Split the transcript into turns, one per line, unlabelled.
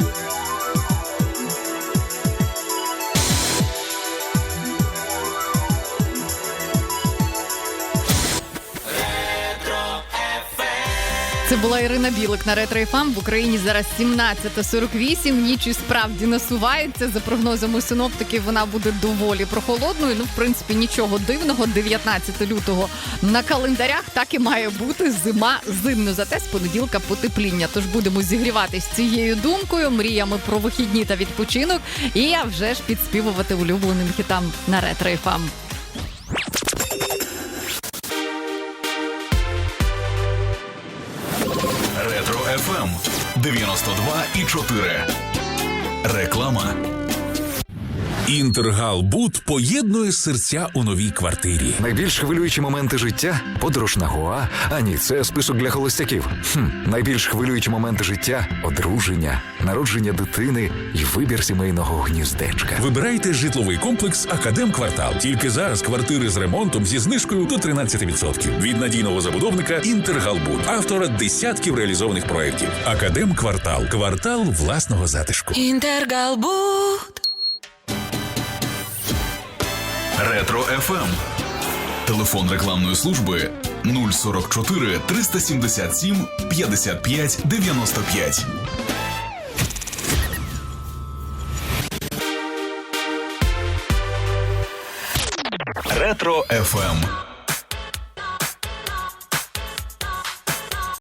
Thank you. Була Ірина Білик на ретро ФМ. В Україні зараз 17.48. Ніч і справді насувається. За прогнозами синоптиків, вона буде доволі прохолодною. Ну, в принципі, нічого дивного. 19 лютого на календарях так і має бути зима зимно. Зате з понеділка потепління. Тож будемо зігріватись цією думкою, мріями про вихідні та відпочинок. І я вже ж підспівувати улюбленим хітам на ретро ФМ.
FM 92,4. Реклама. Інтергалбут поєднує серця у новій квартирі.
Найбільш хвилюючі моменти життя подорож на Гоа. А ні, це список для холостяків. Хм, найбільш хвилюючі моменти життя одруження, народження дитини і вибір сімейного гніздечка.
Вибирайте житловий комплекс Академ Квартал. Тільки зараз квартири з ремонтом зі знижкою до 13%. Від надійного забудовника Інтергалбут, автора десятків реалізованих проєктів. Академ Квартал. Квартал власного затишку.
Інтергалбут.
Ретро FM. Телефон рекламної служби 044 377 55 95. Ретро FM.